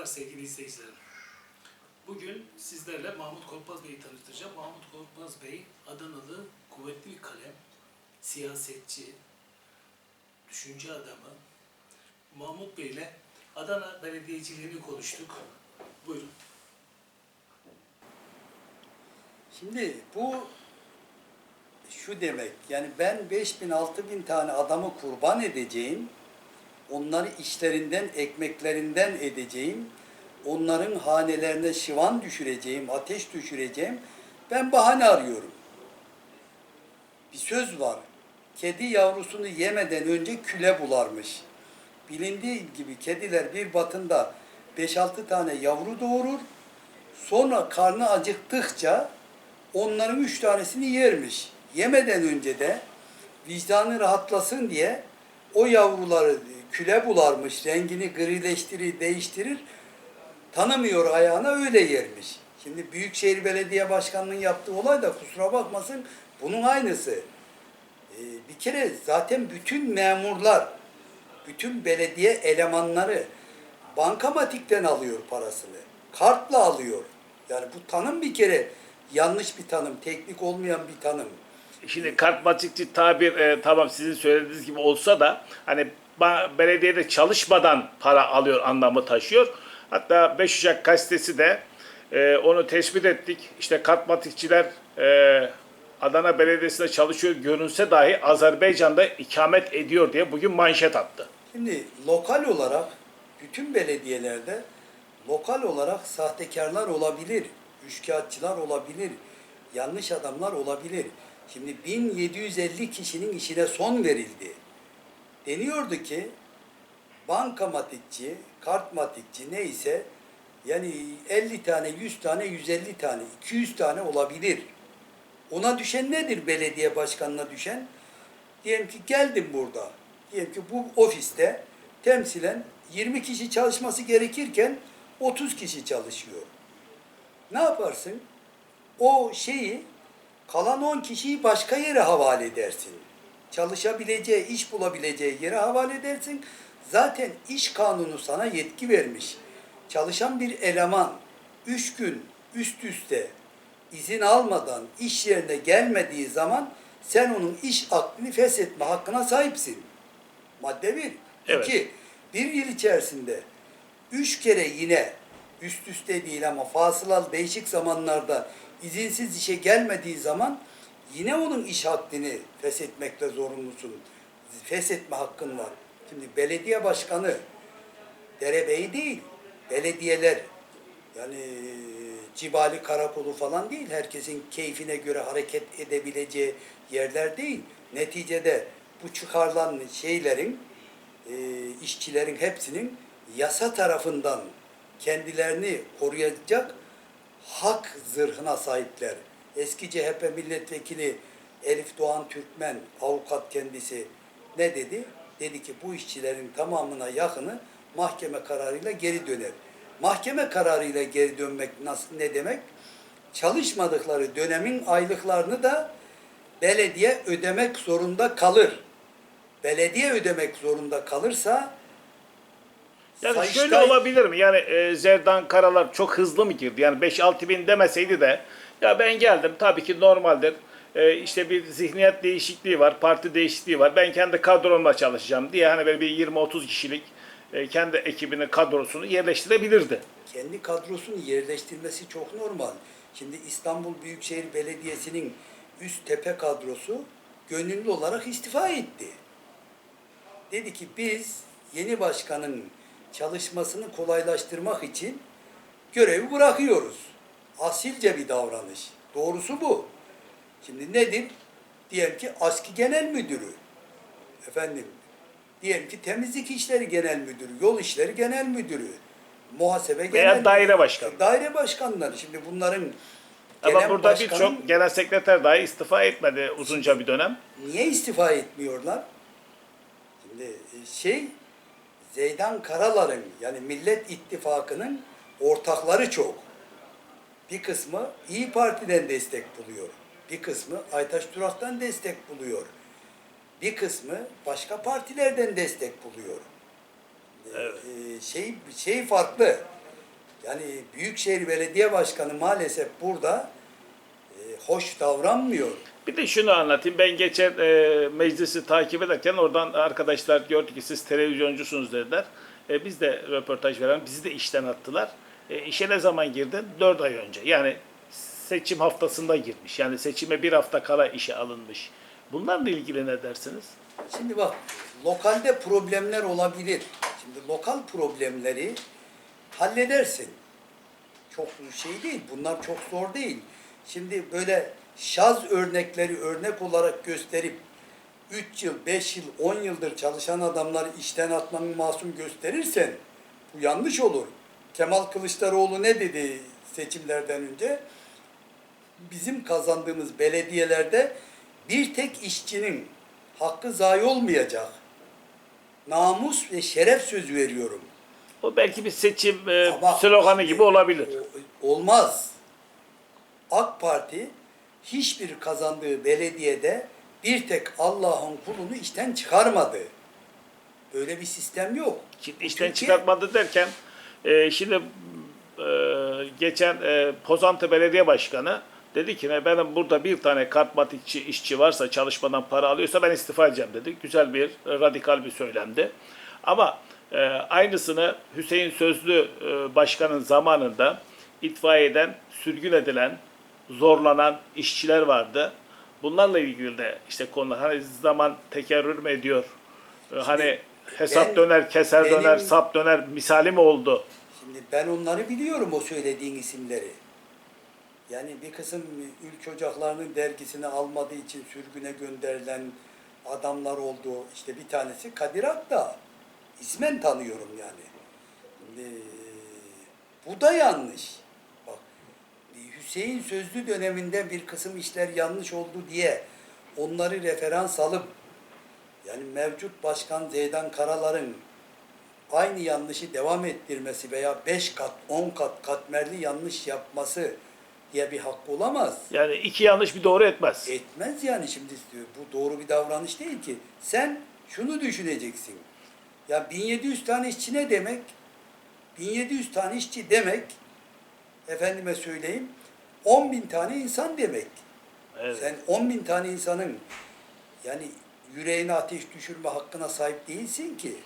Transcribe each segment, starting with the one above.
Merhabalar sevgili izleyicilerim. Bugün sizlerle Mahmut Korkmaz Bey'i tanıştıracağım. Mahmut Korkmaz Bey Adanalı kuvvetli bir kalem, siyasetçi, düşünce adamı. Mahmut Bey ile Adana belediyeciliğini konuştuk. Buyurun. Şimdi bu şu demek yani ben 5000 6000 tane adamı kurban edeceğim. Onları işlerinden, ekmeklerinden edeceğim. Onların hanelerine şivan düşüreceğim, ateş düşüreceğim. Ben bahane arıyorum. Bir söz var. Kedi yavrusunu yemeden önce küle bularmış. Bilindiği gibi kediler bir batında 5-6 tane yavru doğurur. Sonra karnı acıktıkça onların üç tanesini yermiş. Yemeden önce de vicdanı rahatlasın diye o yavruları küle bularmış, rengini grileştirir, değiştirir. Tanımıyor ayağına öyle yermiş. Şimdi Büyükşehir Belediye Başkanı'nın yaptığı olay da kusura bakmasın bunun aynısı. Ee, bir kere zaten bütün memurlar, bütün belediye elemanları bankamatikten alıyor parasını. Kartla alıyor. Yani bu tanım bir kere yanlış bir tanım, teknik olmayan bir tanım. Şimdi kartmatikçi tabir e, tamam sizin söylediğiniz gibi olsa da hani belediyede çalışmadan para alıyor anlamı taşıyor. Hatta 5 Ocak gazetesi de e, onu tespit ettik. İşte kartmatikçiler e, Adana Belediyesi'nde çalışıyor görünse dahi Azerbaycan'da ikamet ediyor diye bugün manşet attı. Şimdi lokal olarak bütün belediyelerde lokal olarak sahtekarlar olabilir, üçkağıtçılar olabilir, yanlış adamlar olabilir. Şimdi 1750 kişinin işine son verildi. Deniyordu ki bankamatikçi, kartmatikçi neyse yani 50 tane, 100 tane, 150 tane, 200 tane olabilir. Ona düşen nedir belediye başkanına düşen? Diyelim ki geldim burada. Diyelim ki bu ofiste temsilen 20 kişi çalışması gerekirken 30 kişi çalışıyor. Ne yaparsın? O şeyi kalan 10 kişiyi başka yere havale edersin. Çalışabileceği, iş bulabileceği yere havale edersin. Zaten iş kanunu sana yetki vermiş. Çalışan bir eleman 3 gün üst üste izin almadan iş yerine gelmediği zaman sen onun iş aklını feshetme hakkına sahipsin. Madde bir. Evet. İki, bir yıl içerisinde üç kere yine üst üste değil ama fasılalı değişik zamanlarda izinsiz işe gelmediği zaman yine onun iş hakkını feshetmekle zorunlusun. Feshetme hakkın var. Şimdi belediye başkanı derebeyi değil, belediyeler yani Cibali Karakolu falan değil. Herkesin keyfine göre hareket edebileceği yerler değil. Neticede bu çıkarılan şeylerin, e, işçilerin hepsinin yasa tarafından kendilerini koruyacak hak zırhına sahipler. Eski CHP milletvekili Elif Doğan Türkmen, avukat kendisi ne dedi? Dedi ki bu işçilerin tamamına yakını mahkeme kararıyla geri döner. Mahkeme kararıyla geri dönmek nasıl ne demek? Çalışmadıkları dönemin aylıklarını da belediye ödemek zorunda kalır. Belediye ödemek zorunda kalırsa Yani Sayıştay- şöyle olabilir mi? Yani e, Zerdan Karalar çok hızlı mı girdi? Yani 5-6 bin demeseydi de ya ben geldim tabii ki normaldir. E, işte bir zihniyet değişikliği var, parti değişikliği var. Ben kendi kadromla çalışacağım diye hani böyle bir 20-30 kişilik e, kendi ekibini, kadrosunu yerleştirebilirdi. kendi kadrosunu yerleştirmesi çok normal. Şimdi İstanbul Büyükşehir Belediyesi'nin üst tepe kadrosu gönüllü olarak istifa etti. Dedi ki biz yeni başkanın çalışmasını kolaylaştırmak için görevi bırakıyoruz. Asilce bir davranış. Doğrusu bu. Şimdi nedir? Diyelim ki ASKİ Genel Müdürü. Efendim, diyelim ki Temizlik İşleri Genel Müdürü, Yol İşleri Genel Müdürü, Muhasebe Genel Veya daire başkanı. Daire başkanları. Şimdi bunların Ama genel burada birçok genel sekreter dahi istifa etmedi uzunca bir dönem. niye istifa etmiyorlar? Şimdi e, şey Zeydan Karalar'ın yani Millet İttifakı'nın ortakları çok. Bir kısmı İyi Parti'den destek buluyor. Bir kısmı Aytaş Durak'tan destek buluyor. Bir kısmı başka partilerden destek buluyor. Ee, şey şey farklı. Yani Büyükşehir Belediye Başkanı maalesef burada e, hoş davranmıyor. Bir de şunu anlatayım. Ben geçen e, meclisi takip ederken oradan arkadaşlar gördü ki siz televizyoncusunuz dediler. E, biz de röportaj veren, bizi de işten attılar. E, işe ne zaman girdin? 4 ay önce. Yani seçim haftasında girmiş. Yani seçime bir hafta kala işe alınmış. Bunlarla ilgili ne dersiniz? Şimdi bak, lokalde problemler olabilir. Şimdi lokal problemleri halledersin. Çok şey değil, bunlar çok zor değil. Şimdi böyle şaz örnekleri örnek olarak gösterip 3 yıl, 5 yıl, 10 yıldır çalışan adamları işten atmanın masum gösterirsen bu yanlış olur. Kemal Kılıçdaroğlu ne dedi seçimlerden önce? bizim kazandığımız belediyelerde bir tek işçinin hakkı zayi olmayacak. Namus ve şeref sözü veriyorum. O belki bir seçim e, sloganı gibi olabilir. Olmaz. AK Parti hiçbir kazandığı belediyede bir tek Allah'ın kulunu işten çıkarmadı. Böyle bir sistem yok. Şimdi işten Türkiye- çıkartmadı derken e, şimdi e, geçen e, Pozantı Belediye Başkanı dedi ki ne benim burada bir tane kartmatikçi işçi varsa çalışmadan para alıyorsa ben istifa edeceğim dedi. Güzel bir radikal bir söylemdi. Ama e, aynısını Hüseyin Sözlü e, başkanın zamanında itfaiyeden sürgün edilen, zorlanan işçiler vardı. Bunlarla ilgili de işte konular hani zaman tekerrür mü ediyor? E, hani hesap ben- döner, keser benim- döner, sap döner misali mi oldu? Şimdi ben onları biliyorum o söylediğin isimleri. Yani bir kısım ülke ocaklarının dergisini almadığı için sürgüne gönderilen adamlar oldu. İşte bir tanesi Kadir Akdağ. İsmen tanıyorum yani. Şimdi, bu da yanlış. Hüseyin Sözlü döneminde bir kısım işler yanlış oldu diye onları referans alıp yani mevcut başkan Zeydan Karalar'ın aynı yanlışı devam ettirmesi veya 5 kat, 10 kat katmerli yanlış yapması diye bir hakkı olamaz. Yani iki yanlış bir doğru etmez. Etmez yani şimdi istiyor. Bu doğru bir davranış değil ki. Sen şunu düşüneceksin. Ya 1700 tane işçi ne demek? 1700 tane işçi demek, efendime söyleyeyim, 10 bin tane insan demek. Evet. Sen 10 bin tane insanın yani yüreğine ateş düşürme hakkına sahip değilsin ki.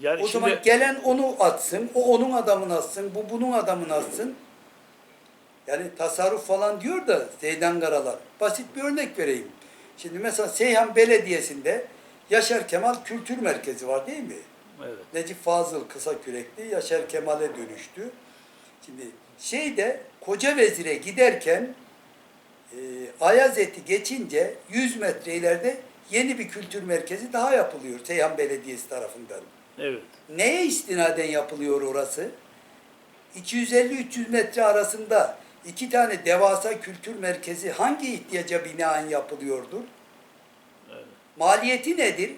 Yani O şimdi zaman gelen onu atsın, o onun adamını atsın, bu bunun adamını atsın. Yani tasarruf falan diyor da Zeydan Karalar. Basit bir örnek vereyim. Şimdi mesela Seyhan Belediyesi'nde Yaşar Kemal Kültür Merkezi var değil mi? evet. Necip Fazıl kısa kürekli Yaşar Kemal'e dönüştü. Şimdi şeyde Koca Vezir'e giderken e, Ayaz eti geçince 100 metre ileride yeni bir kültür merkezi daha yapılıyor Seyhan Belediyesi tarafından. Evet. Neye istinaden yapılıyor orası? 250-300 metre arasında iki tane devasa kültür merkezi hangi ihtiyaca binaen yapılıyordur? Maliyeti nedir?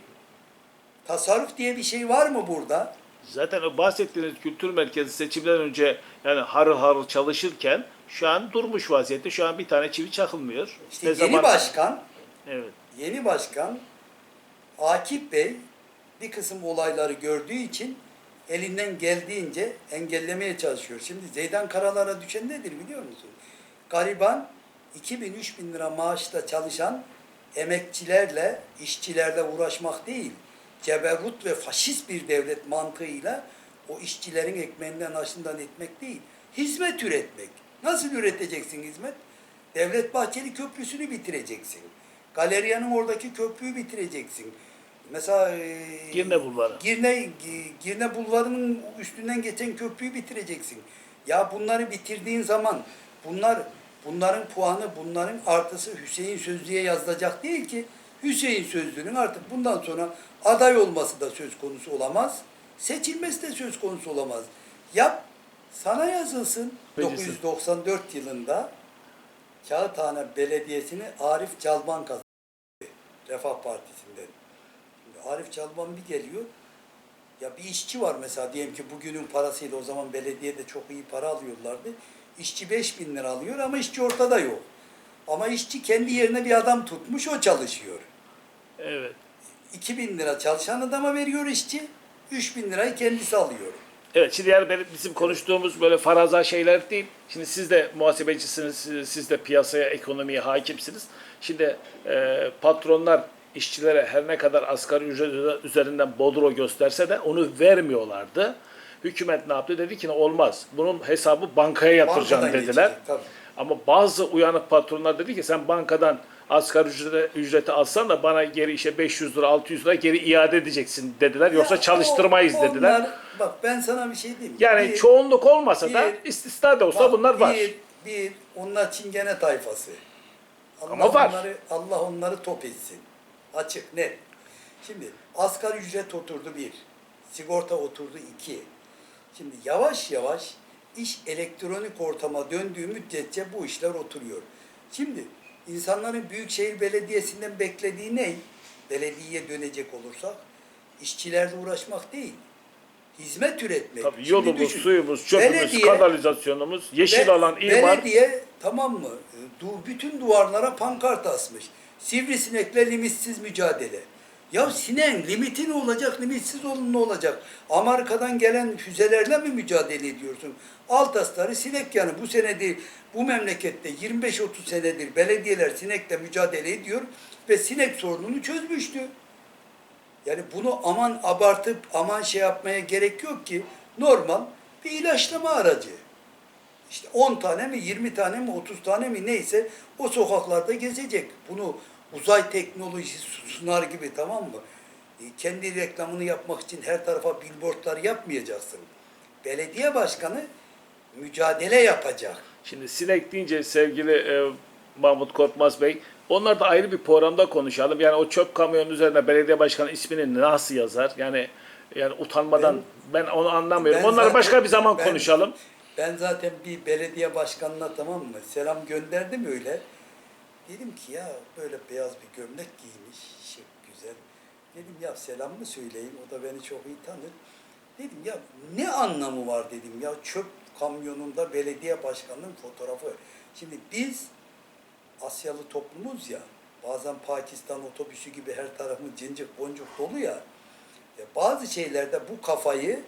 Tasarruf diye bir şey var mı burada? Zaten o bahsettiğiniz kültür merkezi seçimden önce yani harıl harıl çalışırken şu an durmuş vaziyette. Şu an bir tane çivi çakılmıyor. İşte Ne yeni zaman- başkan, Evet. yeni başkan Akif Bey bir kısım olayları gördüğü için elinden geldiğince engellemeye çalışıyor. Şimdi Zeydan Karalar'a düşen nedir biliyor musun? Gariban 2000-3000 lira maaşla çalışan emekçilerle, işçilerle uğraşmak değil, ceberrut ve faşist bir devlet mantığıyla o işçilerin ekmeğinden aşından etmek değil, hizmet üretmek. Nasıl üreteceksin hizmet? Devlet Bahçeli Köprüsü'nü bitireceksin. Galeriyanın oradaki köprüyü bitireceksin. Mesela e, Girne Bulvarı. Girne, Girne Bulvarı'nın üstünden geçen köprüyü bitireceksin. Ya bunları bitirdiğin zaman bunlar bunların puanı, bunların artısı Hüseyin Sözlü'ye yazılacak değil ki. Hüseyin Sözlü'nün artık bundan sonra aday olması da söz konusu olamaz. Seçilmesi de söz konusu olamaz. Yap, sana yazılsın. Meclisi. 1994 yılında Kağıthane Belediyesi'ni Arif Calban kazandı. Refah Partisi'nden. Şimdi Arif Çalban bir geliyor. Ya bir işçi var mesela diyelim ki bugünün parasıyla o zaman belediyede çok iyi para alıyorlardı. İşçi 5 bin lira alıyor ama işçi ortada yok. Ama işçi kendi yerine bir adam tutmuş o çalışıyor. Evet. 2 bin lira çalışan adama veriyor işçi. 3 bin lirayı kendisi alıyor. Evet şimdi yani benim- bizim konuştuğumuz böyle faraza şeyler değil. Şimdi siz de muhasebecisiniz, siz- de piyasaya, ekonomiye hakimsiniz. Şimdi e, patronlar işçilere her ne kadar asgari ücret üzerinden bodro gösterse de onu vermiyorlardı. Hükümet ne yaptı? Dedi ki "Ne olmaz. Bunun hesabı bankaya yatıracağım Bankadan dediler. geçecek, tabii. Ama bazı uyanık patronlar dedi ki sen bankadan asgari ücreti, ücreti alsan da bana geri işte 500 lira 600 lira geri iade edeceksin dediler. Yoksa Ya çalıştırmayız o- dediler. onlar- bak ben sana bir şey diyeyim. Yani Bir- çoğunluk olmasa da bir- istisna da olsa bak, bunlar var. Bir, bir onlar çingene tayfası. Allah Ama var. Onları, Allah onları top etsin. Açık, net. Şimdi asgari ücret oturdu bir. Sigorta oturdu iki. Şimdi yavaş yavaş iş elektronik ortama döndüğü müddetçe bu işler oturuyor. Şimdi insanların Büyükşehir Belediyesi'nden beklediği ne? Belediyeye dönecek olursak işçilerle uğraşmak değil. Hizmet üretmek. Tabii Şimdi yolumuz, düşün, suyumuz, çöpümüz, belediye- kanalizasyonumuz, yeşil Be- alan, imar. Belediye tamam mı? e, Du- bütün duvarlara pankart asmış. Sivrisinekle limitsiz mücadele. Ya sineğin limiti ne olacak, limitsiz olun ne olacak? Amerika'dan gelen füzelerle mi mücadele ediyorsun? Alt astarı sinek yani bu sene değil, bu memlekette 25-30 senedir belediyeler sinekle mücadele ediyor ve sinek sorununu çözmüştü. Yani bunu aman abartıp aman şey yapmaya gerek yok ki normal bir ilaçlama aracı. İşte 10 tane mi 20 tane mi 30 tane mi neyse o sokaklarda gezecek. Bunu uzay teknolojisi sunar gibi tamam mı? E, Kendi reklamını yapmak için her tarafa billboardlar yapmayacaksın. Belediye başkanı mücadele yapacak. Şimdi sinek deyince sevgili e, Mahmut Korkmaz Bey, onlar da ayrı bir programda konuşalım. Yani o çöp kamyonun üzerine belediye başkanı ismini nasıl yazar? Yani yani utanmadan ben, onu anlamıyorum. Ben Onları zaten- başka bir zaman ben- konuşalım. Ben zaten bir belediye başkanına tamam mı selam gönderdim öyle. Dedim ki ya böyle beyaz bir gömlek giymiş, şık, güzel. Dedim ya selam mı söyleyeyim, o da beni çok iyi tanır. Dedim ya ne anlamı var dedim ya çöp kamyonunda belediye başkanının fotoğrafı. Şimdi biz Asyalı toplumuz ya, bazen Pakistan otobüsü gibi her tarafımız cincik boncuk dolu ya. ya bazı şeylerde bu kafayı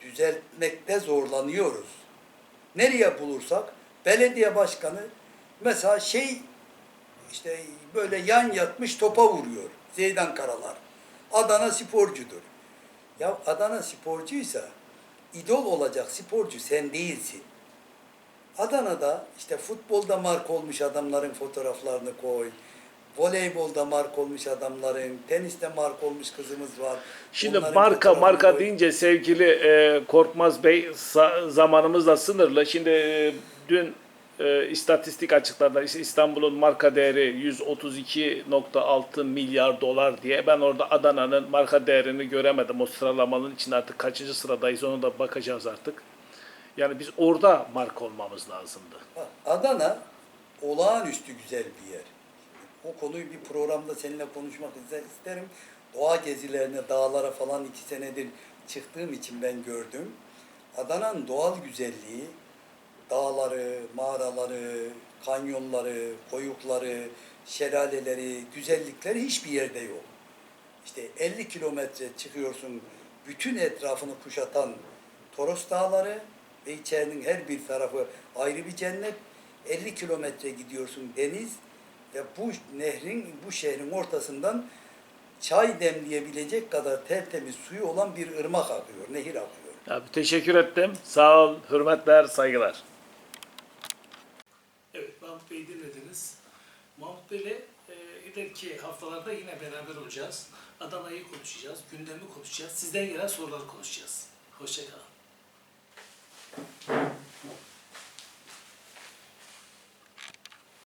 düzeltmekte zorlanıyoruz. Nereye bulursak belediye başkanı mesela şey işte böyle yan yatmış topa vuruyor. Zeydan Karalar. Adana sporcudur. Ya Adana sporcuysa idol olacak sporcu sen değilsin. Adana'da işte futbolda mark olmuş adamların fotoğraflarını koy. Voleybolda mark olmuş adamların, teniste mark olmuş kızımız var. Şimdi Onların marka marka koy. deyince sevgili e, Korkmaz Bey zamanımız da sınırlı. Şimdi e, dün e, istatistik. İşte İstanbul'un marka değeri 132.6 milyar dolar diye. Ben orada Adana'nın marka değerini göremedim. O sıralamanın içinde artık kaçıncı sıradayız onu da bakacağız artık. Yani biz orada marka olmamız lazımdı. Adana olağanüstü güzel bir yer. O konuyu bir programda seninle konuşmak ister- isterim. Doğa gezilerine, dağlara falan iki senedir çıktığım için ben gördüm. Adana'nın doğal güzelliği, dağları, mağaraları, kanyonları, koyukları, şelaleleri, güzellikleri hiçbir yerde yok. İşte 50 kilometre çıkıyorsun, bütün etrafını kuşatan Toros Dağları ve içerinin her bir tarafı ayrı bir cennet. 50 kilometre gidiyorsun deniz ve bu nehrin, bu şehrin ortasından çay demleyebilecek kadar tertemiz suyu olan bir ırmak akıyor, nehir akıyor. Abi teşekkür ettim. Sağ ol, hürmetler, saygılar. Bey'i dinlediniz. Mahmut Bey'le e, ileriki haftalarda yine beraber olacağız. Adana'yı konuşacağız, gündemi konuşacağız, sizden gelen soruları konuşacağız. Hoşçakalın.